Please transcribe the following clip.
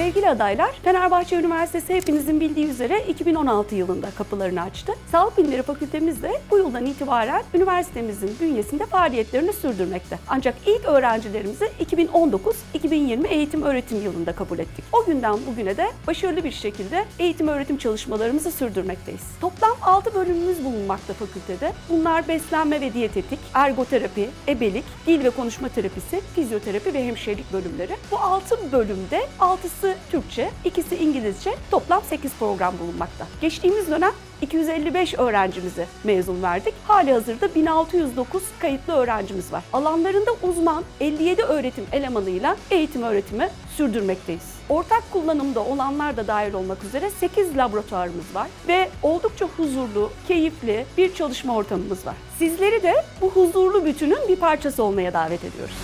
Sevgili adaylar, Fenerbahçe Üniversitesi hepinizin bildiği üzere 2016 yılında kapılarını açtı. Sağlık Bilimleri Fakültemiz de bu yıldan itibaren üniversitemizin bünyesinde faaliyetlerini sürdürmekte. Ancak ilk öğrencilerimizi 2019-2020 eğitim öğretim yılında kabul ettik. O günden bugüne de başarılı bir şekilde eğitim öğretim çalışmalarımızı sürdürmekteyiz. Toplam 6 bölümümüz bulunmakta fakültede. Bunlar beslenme ve diyetetik, ergoterapi, ebelik, dil ve konuşma terapisi, fizyoterapi ve hemşirelik bölümleri. Bu 6 bölümde 6'sı Türkçe, ikisi İngilizce, toplam 8 program bulunmakta. Geçtiğimiz dönem 255 öğrencimizi mezun verdik. Hali hazırda 1609 kayıtlı öğrencimiz var. Alanlarında uzman 57 öğretim elemanıyla eğitim öğretimi sürdürmekteyiz. Ortak kullanımda olanlar da dahil olmak üzere 8 laboratuvarımız var ve oldukça huzurlu, keyifli bir çalışma ortamımız var. Sizleri de bu huzurlu bütünün bir parçası olmaya davet ediyoruz.